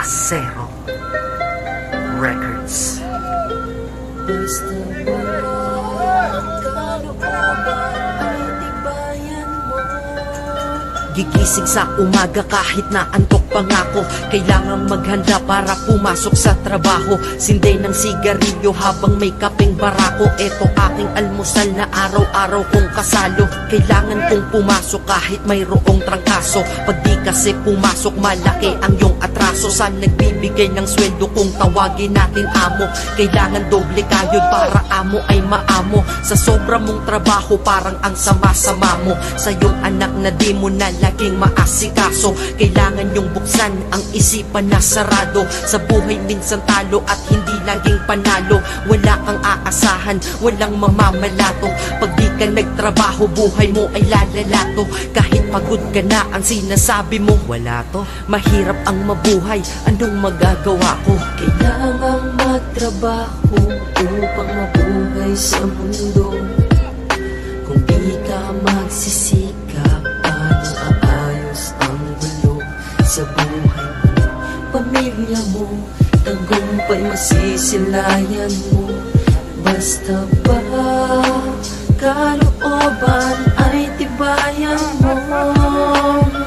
Acero Records. Gigising sa umaga kahit na antok pa nga ako Kailangang maghanda para pumasok sa trabaho. Sinday ng sigarilyo habang may kapeng barako. Eto aking almusal na araw-araw kong kasalo. Kailangan kong pumasok kahit mayroong trangkaso. Pag di kasi pumasok malaki ang iyong atraso. Sa nagbibigay ng sweldo kung tawagin natin amo? Kailangan doble kayod para amo ay maamo. Sa sobra mong trabaho parang ang sama-sama mo. Sa iyong anak na di mo na laging maasikaso. Kailangan yung buksan ang isipan na sarado. Sa buhay minsan talo at hindi laging panalo. Wala kang aasahan, walang mamamalato. Pag di ka nagtrabaho, buhay mo ay lalalato. Kahit pagod ka na, ang sinasabi mo Wala to, mahirap ang mabuhay. Anong magagawa ko? Kailangang magtrabaho Upang mabuhay sa mundo. Kung di ka magsisikap masisilayan mo. Basta ba Kalooban ay tibayan mo?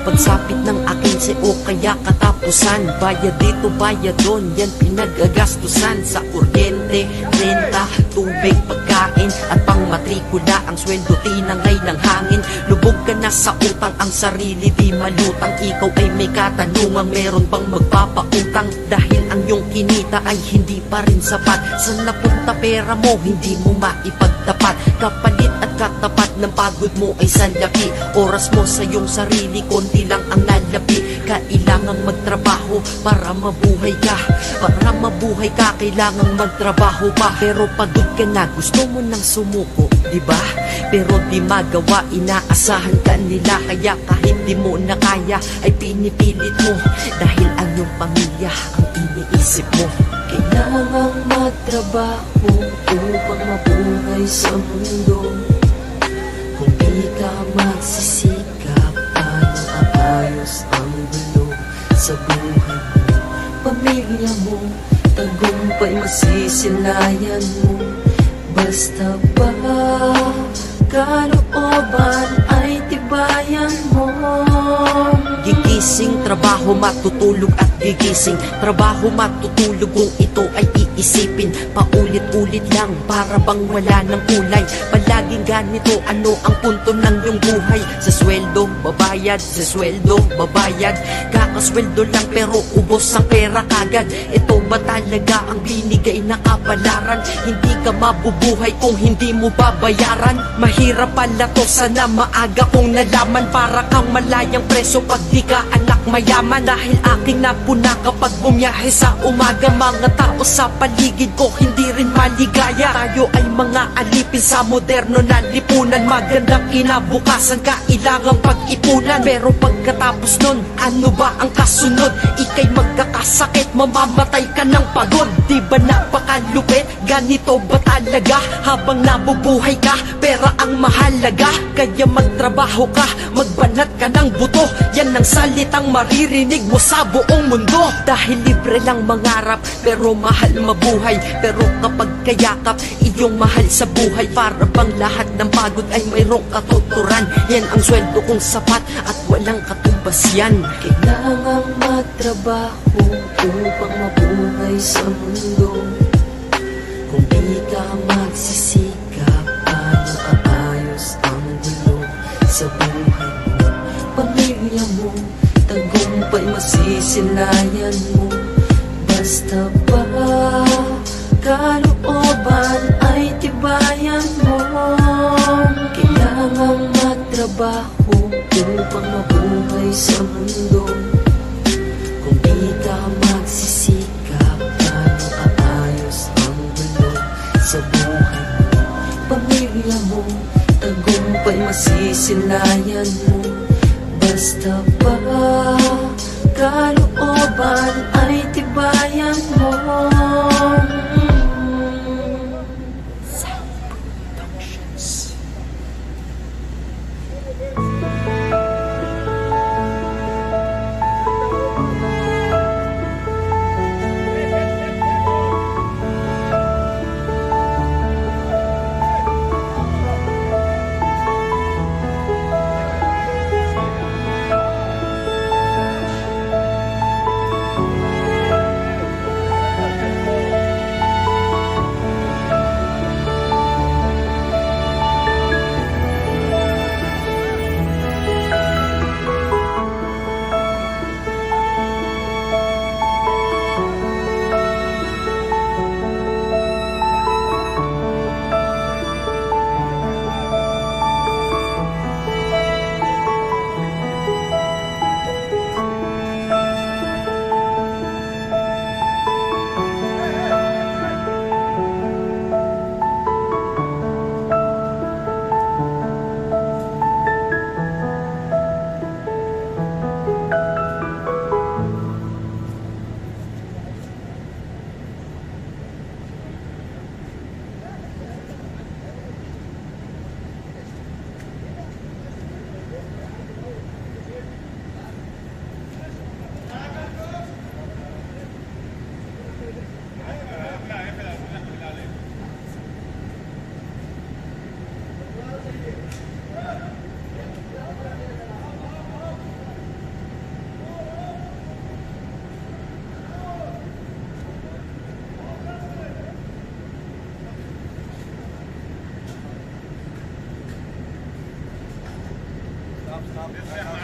Pagsapit ng aking o kaya katapusan. Bayad dito, bayad doon, yan pinagagastusan. Sa kuryente, renta, tubig, pagkain At pang matrikula, ang sweldo tinangay ng hangin. Lubog ka na sa utang, ang sarili di malutang. Ikaw ay may katanungan, meron bang magpapautang? Dahil ang iyong kinita ay hindi pa rin sapat. Saan napunta pera mo, hindi mo maipagtapat. Kapalit at katapat ng pagod mo ay salapi Oras mo sa iyong sarili, konti lang ang nalapi Kailangang magtrabaho para mabuhay ka. Para mabuhay ka, kailangang magtrabaho pa. Pero pagod ka na, gusto mo nang sumuko, di ba? Pero di magawa, inaasahan ka nila. Kaya kahit di mo na kaya, ay pinipilit mo. Dahil ang iyong pamilya ang iniisip mo? Kailangang magtrabaho upang mabuhay sa mundo. Kung di ka magsisikap, aayos ang gulo sa buhay mo Pamilya mo, tagumpay masisilayan mo. Basta ba kalooban trabaho, matutulog at gigising. Trabaho, matutulog kung ito ay iisipin. Paulit-ulit lang para bang wala ng kulay. Palaging ganito, ano ang punto ng iyong buhay? Sa sweldo, babayad, sa sweldo, babayad. Kakasweldo lang pero ubos ang pera kagad. Ito ba talaga ang binigay na kapalaran? Hindi ka mabubuhay kung hindi mo babayaran. Mahirap pala to, sana maaga kong nalaman. Para kang malayang preso pag di ka anak mayaman Dahil aking napuna kapag bumiyahe sa umaga. Mga tao sa paligid ko hindi rin maligaya. Tayo ay mga alipin sa moderno na lipunan. Magandang kinabukasan kailangang pag-ipunan. Pero pagkatapos nun, ano ba ang kasunod? Ika'y magkakasakit, mamamatay ka ng pagod. Di ba napakalupit? Ganito ba talaga? Habang nabubuhay ka, pera ang mahalaga. Kaya magtrabaho ka, magbanat ka ng buto. Yan ang salitang maririnig mo sa buong mundo. Dahil libre lang mangarap, pero mahal mabuhay. Pero kapag kayakap, iyong mahal sa buhay Para bang lahat ng pagod ay mayroong katuturan. Yan ang sweldo kong sapat at walang katumbas yan. Kailangang magtrabaho upang mabuhay sa mundo. Kung di ka magsisikap, paano aayos ang gulo sa buhay mo Pamilya mo, tagumpay masisilayan mo. Basta ba kalooban ay tibayan mo. Kailangang magtrabaho upang mabuhay sa mundo. Kung di ka magsisikap, paano aayos ang gulo sa buhay mo Pamilya mo, tagumpay masisilayan mo. Basta ba Yeah.